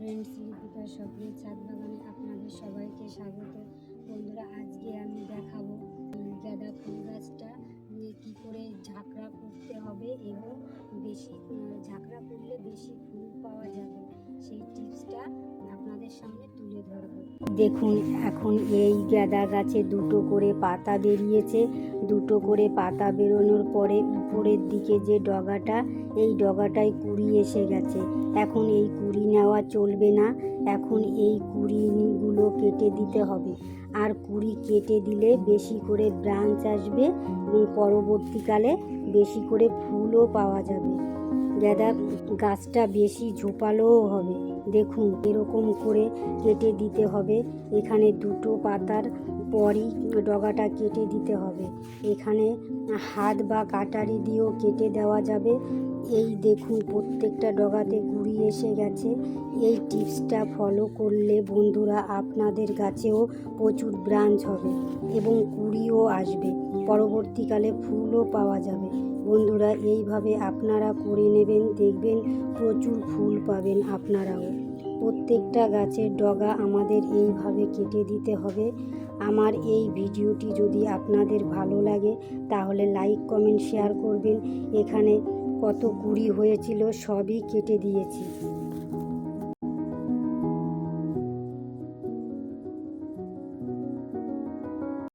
Friends লিপিকার স্বপ্নের ছাদ বাগানে আপনাদের সবাইকে স্বাগত। বন্ধুরা, আজকে আমি দেখাবো গাঁদা ফুল গাছটা কী করে ঝাঁকড়া করতে হবে এবং বেশি, ঝাঁকড়া করলে বেশি ফুল পাওয়া যাবে। সেই টিপসটা আপনাদের সামনে দেখুন, এখন এই গাঁদা গাছে দুটো করে পাতা বেরিয়েছে। দুটো করে পাতা বেরোনোর পরে উপরের দিকে যে ডগাটা, এই ডগাটায় কুড়ি এসে গেছে। এখন এই কুড়ি নেওয়া চলবে না। এখন এই কুড়িগুলো কেটে দিতে হবে। আর কুড়ি কেটে দিলে বেশি করে ব্রাঞ্চ আসবে। পরবর্তীকালে বেশি করে ফুলও পাওয়া যাবে। গাঁদা গাছটা বেশি ঝোপালোও হবে। দেখুন, এরকম করে কেটে দিতে হবে। এখানে দুটো পাতার পরই ডগাটা কেটে দিতে হবে। এখানে হাত বা কাটারি দিয়েও কেটে দেওয়া যাবে। এই দেখুন, প্রত্যেকটা ডগাতে কুড়ি এসে গেছে। এই টিপসটা ফলো করলে বন্ধুরা আপনাদের গাছেও প্রচুর ব্রাঞ্চ হবে এবং কুড়িও আসবে। পরবর্তীকালে ফুলও পাওয়া যাবে। বন্ধুরা, এইভাবে আপনারা করে নেবেন, দেখবেন প্রচুর ফুল পাবেন আপনারাও। প্রত্যেকটা গাছের ডগা আমাদের এইভাবে কেটে দিতে হবে। আমার এই ভিডিওটি যদি আপনাদের ভালো লাগে, তাহলে লাইক, কমেন্ট, শেয়ার করবেন। এখানে কত কুড়ি হয়েছিল সবই কেটে দিয়েছি।